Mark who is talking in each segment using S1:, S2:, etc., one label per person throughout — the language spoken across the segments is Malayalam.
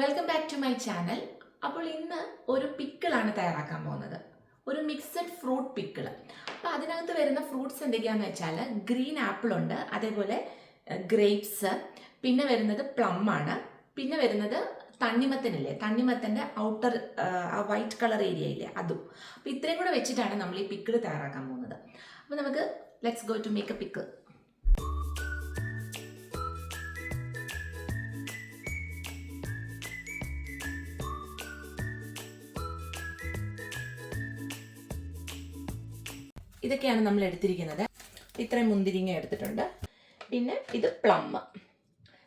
S1: Welcome back to my channel അപ്പോൾ ഇന്ന് ഒരു പിക്കിളാണ് തയ്യാറാക്കാൻ പോകുന്നത്. ഒരു മിക്സഡ് ഫ്രൂട്ട് പിക്കിൾ അപ്പോൾ അതിനകത്ത് വരുന്ന ഫ്രൂട്ട്സ് എന്തൊക്കെയാണെന്ന് വെച്ചാൽ ഗ്രീൻ ആപ്പിൾ ഉണ്ട് അതേപോലെ ഗ്രേപ്സ് പിന്നെ വരുന്നത് പ്ലം ആണ് പിന്നെ വരുന്നത് തണ്ണിമത്തനില്ലേ തണ്ണിമത്തന്റെ ഔട്ടർ വൈറ്റ് കളർ ഏരിയ ഇല്ലേ? അതും. അപ്പോൾ ഇത്രയും കൂടെ വെച്ചിട്ടാണ് നമ്മൾ ഈ പിക്കിൾ തയ്യാറാക്കാൻ പോകുന്നത്. അപ്പോൾ നമുക്ക് let's go to make a pickle ഇതൊക്കെയാണ് നമ്മൾ എടുത്തിരിക്കുന്നത്. ഇത്രയും മുന്തിരിങ്ങ എടുത്തിട്ടുണ്ട്. പിന്നെ ഇത് പ്ലം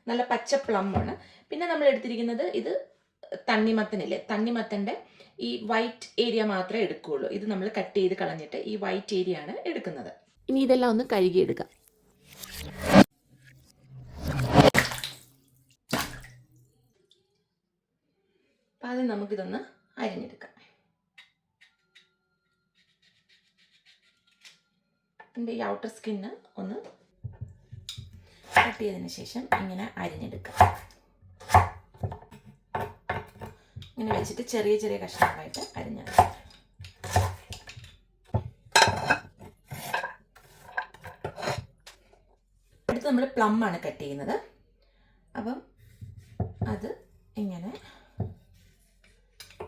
S1: നല്ല പച്ച പ്ലം ആണ്. പിന്നെ നമ്മൾ എടുത്തിരിക്കുന്നത് ഇത് തണ്ണിമത്തനില്ലേ? തണ്ണിമത്തന്റെ ഈ വൈറ്റ് ഏരിയ മാത്രമേ എടുക്കുകയുള്ളൂ. ഇത് നമ്മൾ കട്ട് ചെയ്ത് കളഞ്ഞിട്ട് ഈ വൈറ്റ് ഏരിയ ആണ് എടുക്കുന്നത്. ഇനി ഇതെല്ലാം ഒന്ന് കഴുകിയെടുക്കാം. അപ്പം ആദ്യം നമുക്കിതൊന്ന് അരിഞ്ഞെടുക്കാം. ഇതിന്റെ ഈ ഔട്ടർ സ്കിന്ന് ഒന്ന് കട്ട് ചെയ്തതിന് ശേഷം ഇങ്ങനെ അരിഞ്ഞെടുക്കുക. ഇങ്ങനെ വെച്ചിട്ട് ചെറിയ ചെറിയ കഷ്ണങ്ങളായിട്ട് അരിഞ്ഞെടുക്കുക. അടുത്ത് നമ്മൾ പ്ലം ആണ് കട്ട് ചെയ്യുന്നത്. അപ്പം അത് ഇങ്ങനെ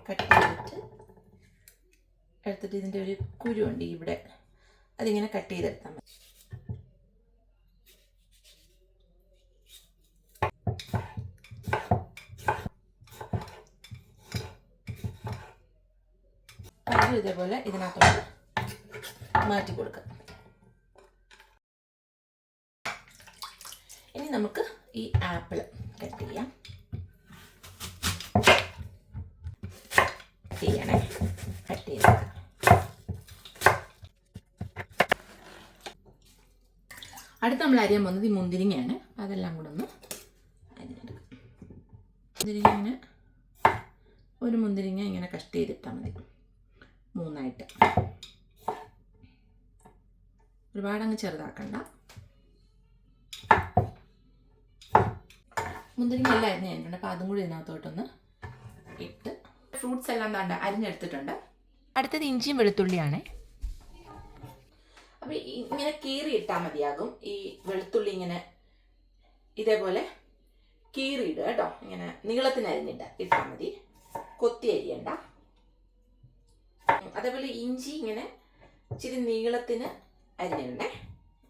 S1: കട്ട് ചെയ്തിട്ട് എടുത്തിട്ട് ഇതിന്റെ ഒരു കുരുണ്ട് ഇവിടെ. അതിങ്ങനെ കട്ട് ചെയ്തെടുത്താൽ മതി. ഇതേപോലെ ഇതിനകത്തോട്ട് മാറ്റി കൊടുക്കുക ഇനി നമുക്ക് ഈ ആപ്പിൾ കട്ട് ചെയ്യാം കട്ട് ചെയ്യണേ കട്ട് ചെയ്തെടുക്കാം അടുത്ത് നമ്മൾ അരിയാൻ പോകുന്നത് ഈ മുന്തിരിങ്ങയാണ്. അതെല്ലാം കൂടെ ഒന്ന് അരിഞ്ഞെടുക്കാം. മുന്തിരിങ്ങ ഇങ്ങനെ ഒരു മുന്തിരിങ്ങ ഇങ്ങനെ കട്ട് ചെയ്തിട്ടാൽ മതി. മൂന്നായിട്ട്. ഒരുപാടങ്ങ് ചെറുതാക്കണ്ട. മുന്തിരിങ്ങ എല്ലാം അരിഞ്ഞ് കഴിഞ്ഞിട്ടുണ്ട്. അതും കൂടി ഇതിനകത്തോട്ടൊന്ന് ഇട്ട്. ഫ്രൂട്ട്സ് എല്ലാം താണ്ട അരിഞ്ഞെടുത്തിട്ടുണ്ട്. അടുത്തത് ഇഞ്ചിയും വെളുത്തുള്ളിയാണേ. അപ്പോൾ ഇങ്ങനെ കീറി ഇട്ടാൽ മതിയാകും. ഈ വെളുത്തുള്ളി ഇങ്ങനെ ഇതേപോലെ കീറി ഇടുക കേട്ടോ. ഇങ്ങനെ നീളത്തിന് അരിഞ്ഞിട്ട ഇട്ടാൽ മതി. കൊത്തി അരിയണ്ട. അതേപോലെ ഇഞ്ചി ഇങ്ങനെ ഇച്ചിരി നീളത്തിന് അരിഞ്ഞിടണേ.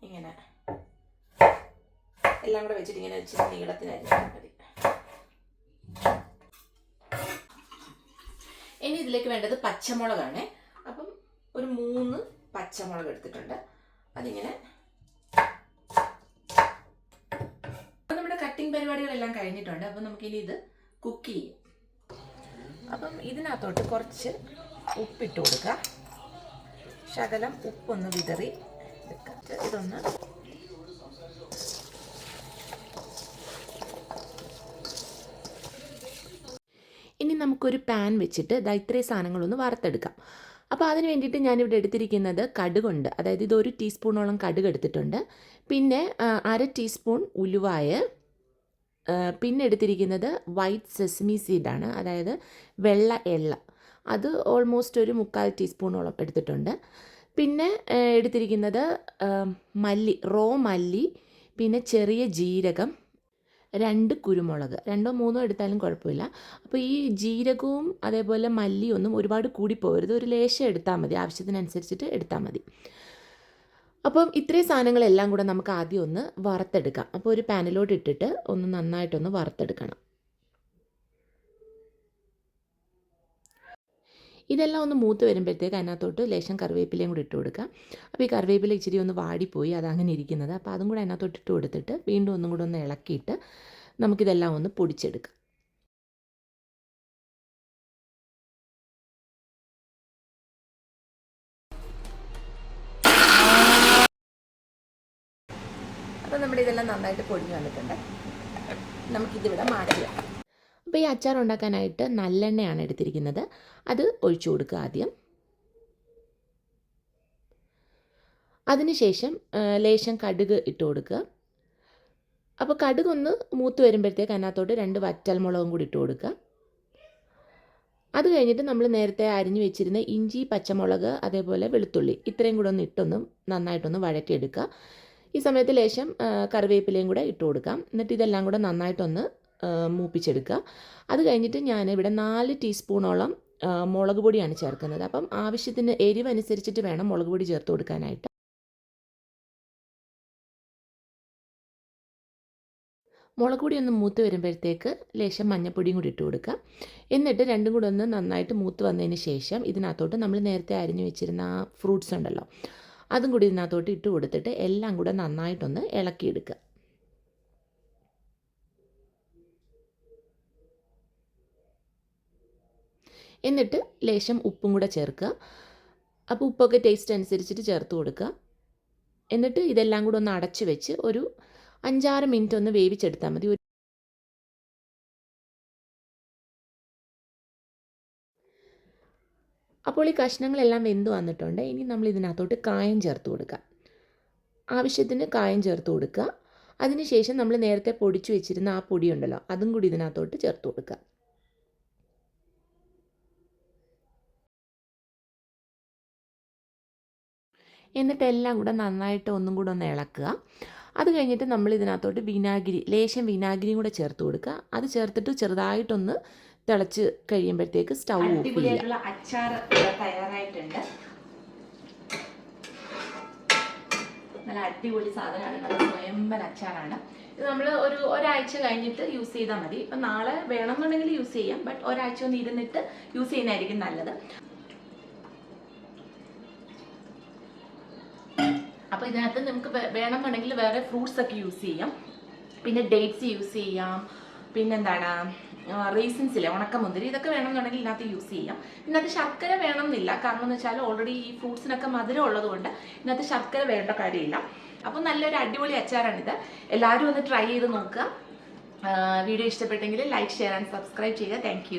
S1: ഇങ്ങനെ എല്ലാം കൂടെ വെച്ചിട്ട് ഇങ്ങനെ ഇച്ചിരി നീളത്തിന് അരിഞ്ഞാൽ മതി. ഇനി ഇതിലേക്ക് വേണ്ടത് പച്ചമുളകാണ്. അപ്പം ഒരു മൂന്ന് പച്ചമുളക് എടുത്തിട്ടുണ്ട്. അതിങ്ങനെ അപ്പം നമ്മുടെ കട്ടിങ് പരിപാടികളെല്ലാം കഴിഞ്ഞിട്ടുണ്ട്. അപ്പം നമുക്കിനി ഇത് കുക്ക് ചെയ്യും. അപ്പം ഇതിനകത്തോട്ട് കുറച്ച് ഉപ്പിട്ട് കൊടുക്കുക ശകലം ഉപ്പൊന്ന് വിതറി ഇതൊന്ന് ഇനി നമുക്കൊരു പാൻ വെച്ചിട്ട് ദാ ഇത്രയും സാധനങ്ങളൊന്ന് വറുത്തെടുക്കാം. അപ്പോൾ അതിന് വേണ്ടിയിട്ട് ഞാനിവിടെ എടുത്തിരിക്കുന്നത് കടുകുണ്ട്. അതായത് ഇതൊരു ടീസ്പൂണോളം കടുക് എടുത്തിട്ടുണ്ട്. പിന്നെ അര ടീസ്പൂൺ ഉലുവായ പിന്നെ എടുത്തിരിക്കുന്നത് വൈറ്റ് സെസ്മി സീഡാണ്. അതായത് വെള്ള എള്ള. അത് ഓൾമോസ്റ്റ് ഒരു മുക്കാൽ ടീസ്പൂണോളം എടുത്തിട്ടുണ്ട്. പിന്നെ എടുത്തിരിക്കുന്നത് മല്ലി റോ മല്ലി പിന്നെ ചെറിയ ജീരകം രണ്ട് കുരുമുളക്. രണ്ടോ മൂന്നോ എടുത്താലും കുഴപ്പമില്ല. അപ്പോൾ ഈ ജീരകവും അതേപോലെ മല്ലിയൊന്നും ഒരുപാട് കൂടിപ്പോകരുത് ഒരു ലേശം എടുത്താൽ മതി. ആവശ്യത്തിനനുസരിച്ചിട്ട് എടുത്താൽ മതി. അപ്പം ഇത്രയും സാധനങ്ങളെല്ലാം കൂടെ നമുക്ക് ആദ്യം ഒന്ന് വറുത്തെടുക്കാം. അപ്പോൾ ഒരു പാനിലോട്ട് ഇട്ടിട്ട് ഒന്ന് നന്നായിട്ടൊന്ന് വറുത്തെടുക്കണം. ഇതെല്ലാം ഒന്ന് മൂത്ത് വരുമ്പോഴത്തേക്ക് അതിനകത്തോട്ട് ലേശം കറിവേപ്പിലയും കൂടി ഇട്ട് കൊടുക്കാം അപ്പോൾ ഈ കറിവേപ്പില ഇച്ചിരി ഒന്ന് വാടിപ്പോയി അതങ്ങനെ ഇരിക്കുന്നത്. അപ്പോൾ അതും കൂടെ അതിനകത്തോട്ട് ഇട്ട് കൊടുത്തിട്ട് വീണ്ടും ഒന്നും കൂടെ ഒന്ന് ഇളക്കിയിട്ട് നമുക്കിതെല്ലാം ഒന്ന് പൊടിച്ചെടുക്കാം. അപ്പോൾ നമ്മുടെ ഇതെല്ലാം നന്നായിട്ട് പൊടിഞ്ഞു വന്നിട്ടുണ്ട്. നമുക്കിതിവിടെ മാറ്റി വെക്കാം അപ്പോൾ ഈ അച്ചാർ ഉണ്ടാക്കാനായിട്ട് നല്ലെണ്ണയാണ് എടുത്തിരിക്കുന്നത്. അത് ഒഴിച്ചു കൊടുക്കുക ആദ്യം. അതിനുശേഷം ലേശം കടുക് ഇട്ട് കൊടുക്കുക. അപ്പോൾ കടുക് ഒന്ന് മൂത്ത് വരുമ്പോഴത്തേക്ക് അതിനകത്തോട്ട് രണ്ട് വറ്റൽമുളകും കൂടി ഇട്ട് കൊടുക്കുക. അത് കഴിഞ്ഞിട്ട് നമ്മൾ നേരത്തെ അരിഞ്ഞു വെച്ചിരുന്ന ഇഞ്ചി പച്ചമുളക് അതേപോലെ വെളുത്തുള്ളി ഇത്രയും കൂടെ ഒന്ന് ഇട്ടൊന്ന് നന്നായിട്ടൊന്ന് വഴറ്റിയെടുക്കുക. ഈ സമയത്ത് ലേശം കറിവേപ്പിലയും കൂടെ ഇട്ട് കൊടുക്കാം. എന്നിട്ട് ഇതെല്ലാം കൂടെ നന്നായിട്ടൊന്ന് മൂപ്പിച്ചെടുക്കുക. അത് കഴിഞ്ഞിട്ട് ഞാൻ ഇവിടെ നാല് ടീസ്പൂണോളം മുളക് പൊടിയാണ് ചേർക്കുന്നത്. അപ്പം ആവശ്യത്തിന് എരിവ് അനുസരിച്ചിട്ട് വേണം മുളക് പൊടി ചേർത്ത് കൊടുക്കാനായിട്ട്. മുളക് പൊടി ഒന്ന് മൂത്ത് വരുമ്പോഴത്തേക്ക് ലേശം മഞ്ഞപ്പൊടിയും കൂടി ഇട്ട് കൊടുക്കുക. എന്നിട്ട് രണ്ടും കൂടെ ഒന്ന് നന്നായിട്ട് മൂത്ത് വന്നതിന് ശേഷം ഇതിനകത്തോട്ട് നമ്മൾ നേരത്തെ അരിഞ്ഞു വെച്ചിരുന്ന ആ ഫ്രൂട്ട്സ് ഉണ്ടല്ലോ അതും കൂടി ഇതിനകത്തോട്ട് ഇട്ട് കൊടുത്തിട്ട് എല്ലാം കൂടെ നന്നായിട്ടൊന്ന് ഇളക്കിയെടുക്കുക. എന്നിട്ട് ലേശം ഉപ്പും കൂടെ ചേർക്കുക. അപ്പോൾ ഉപ്പൊക്കെ ടേസ്റ്റ് അനുസരിച്ചിട്ട് ചേർത്ത് കൊടുക്കുക. എന്നിട്ട് ഇതെല്ലാം കൂടെ ഒന്ന് അടച്ച് വെച്ച് ഒരു അഞ്ചാറ് മിനിറ്റ് ഒന്ന് വേവിച്ചെടുത്താൽ മതി. അപ്പോൾ ഈ കഷ്ണങ്ങളെല്ലാം വെന്ത് വന്നിട്ടുണ്ട്. ഇനി നമ്മൾ ഇതിനകത്തോട്ട് കായം ചേർത്ത് കൊടുക്കുക. ആവശ്യത്തിന് കായം ചേർത്ത് കൊടുക്കുക. അതിനുശേഷം നമ്മൾ നേരത്തെ പൊടിച്ചു വെച്ചിരുന്ന ആ പൊടിയുണ്ടല്ലോ അതും കൂടി ഇതിനകത്തോട്ട് ചേർത്ത് കൊടുക്കുക. എന്നിട്ട് എല്ലാം കൂടെ നന്നായിട്ട് ഒന്നും കൂടെ ഒന്ന് ഇളക്കുക. അത് കഴിഞ്ഞിട്ട് നമ്മൾ ഇതിനകത്തോട്ട് വിനാഗിരി ലേശം വിനാഗിരിയും കൂടെ ചേർത്ത് കൊടുക്കുക. അത് ചേർത്തിട്ട് ചെറുതായിട്ടൊന്ന് തിളച്ച് കഴിയുമ്പോഴത്തേക്ക് സ്റ്റൗ ഓഫ് ചെയ്യുക.
S2: അച്ചാർ തയ്യാറായിട്ടുണ്ട്. നല്ല അടിപൊളി സാധനമാണ്. നല്ല സ്വയംഭൻ അച്ചാറാണ്. ഇത് നമ്മൾ ഒരു ഒരാഴ്ച കഴിഞ്ഞിട്ട് യൂസ് ചെയ്താൽ മതി. ഇപ്പം നാളെ വേണമെന്നുണ്ടെങ്കിൽ യൂസ് ചെയ്യാം. ബട്ട് ഒരാഴ്ച ഒന്ന് ഇരുന്നിട്ട് യൂസ് ചെയ്യുന്നതായിരിക്കും നല്ലത്. അപ്പോൾ ഇതിനകത്ത് നമുക്ക് വേണമെന്നുണ്ടെങ്കിൽ വേറെ ഫ്രൂട്ട്സ് ഒക്കെ യൂസ് ചെയ്യാം. പിന്നെ ഡേറ്റ്സ് യൂസ് ചെയ്യാം. പിന്നെന്താണ്? റീസൻസിലെ ഉണക്കമുന്തിരി. ഇതൊക്കെ വേണമെന്നുണ്ടെങ്കിൽ ഇതിനകത്ത് യൂസ് ചെയ്യാം. ഇതിനകത്ത് ശർക്കര വേണമെന്നില്ല. കാരണം എന്ന് വെച്ചാൽ ഓൾറെഡി ഈ ഫ്രൂട്ട്സിനൊക്കെ മധുരം ഉള്ളതുകൊണ്ട് ഇതിനകത്ത് ശർക്കര വേണ്ട കാര്യമില്ല. അപ്പോൾ നല്ലൊരു അടിപൊളി അച്ചാറാണിത്. എല്ലാവരും ഒന്ന് ട്രൈ ചെയ്ത് നോക്കുക. വീഡിയോ ഇഷ്ടപ്പെട്ടെങ്കിൽ ലൈക്ക് ഷെയർ ആൻഡ് സബ്സ്ക്രൈബ് ചെയ്യുക. താങ്ക്